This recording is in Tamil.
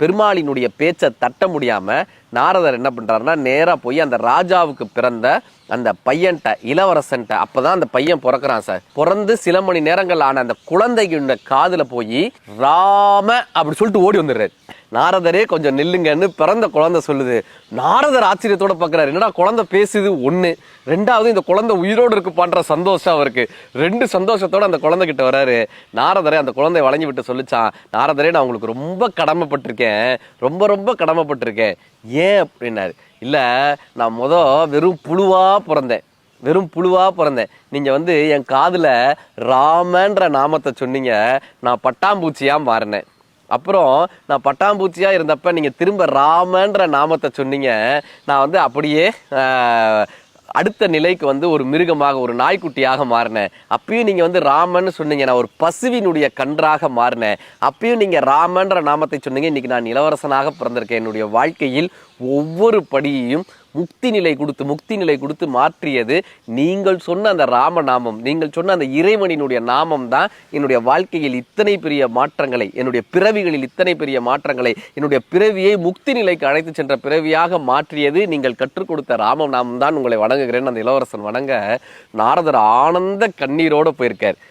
பெருமாளினுடைய பேச்சை தட்ட முடியாமல் நாரதர் என்ன பண்ணுறாருன்னா நேராக போய் அந்த ராஜாவுக்கு பிறந்த அந்த பையன்ட்ட இளவரசன்ட்ட அப்போ தான் அந்த பையன் பிறக்கிறான் சார். பிறந்து சில மணி நேரங்கள் ஆன அந்த குழந்தைக்கு காதில் போய் ராம அப்படி சொல்லிட்டு ஓடி வந்துடுறாரு. நாரதரே கொஞ்சம் நில்லுங்கன்னு பிறந்த குழந்தை சொல்லுது. நாரதர் ஆச்சரியத்தோட பார்க்குறாரு என்னடா குழந்தை பேசுது? ஒன்று ரெண்டாவது இந்த குழந்தை உயிரோடு இருக்கு பண்ணுற சந்தோஷம் அவருக்கு. ரெண்டு சந்தோஷத்தோட அந்த குழந்தை கிட்ட வராரு. நாரதரே அந்த குழந்தைய வழங்கி விட்டு சொல்லிச்சான் நாரதரே நான் உங்களுக்கு ரொம்ப கடமைப்பட்டிருக்கேன். ரொம்ப ரொம்ப கடமைப்பட்டிருக்கேன். ஏன்? அப்படின்னாரு. இல்லை நான் முத வெறும் புழுவாக பிறந்தேன். வெறும் புழுவாக பிறந்தேன். நீங்கள் வந்து என் காதில் ராமன்ற நாமத்தை சொன்னீங்க. நான் பட்டாம்பூச்சியாக மாறினேன் அப்புறம் நான் பட்டாம்பூச்சியாக இருந்தப்ப நீங்கள் திரும்ப ராமன்ற நாமத்தை சொன்னீங்க. நான் வந்து அப்படியே அடுத்த நிலைக்கு வந்து ஒரு மிருகமாக ஒரு நாய்க்குட்டியாக மாறினேன். அப்பயும் நீங்கள் வந்து ராமன்னு சொன்னீங்க. நான் ஒரு பசுவினுடைய கன்றாக மாறினேன். அப்பயும் நீங்கள் ராமன்ற நாமத்தை சொன்னீங்க. இன்னைக்கு நான் இளவரசனாக பிறந்திருக்கேன். என்னுடைய வாழ்க்கையில் ஒவ்வொரு படியையும் முக்தி நிலை கொடுத்து முக்தி நிலை கொடுத்து மாற்றியது நீங்கள் சொன்ன அந்த ராமநாமம் நீங்கள் சொன்ன அந்த இறைவனினுடைய நாமம் தான் என்னுடைய வாழ்க்கையில் இத்தனை பெரிய மாற்றங்களை என்னுடைய பிறவிகளில் இத்தனை பெரிய மாற்றங்களை என்னுடைய பிறவியை முக்தி நிலைக்கு அழைத்து சென்ற பிறவியாக மாற்றியது நீங்கள் கற்றுக் கொடுத்த ராமநாமம் தான் உங்களை வணங்குகிறேன். அந்த இளவரசன் வணங்க நாரதர் ஆனந்த கண்ணீரோட போயிருக்கார்.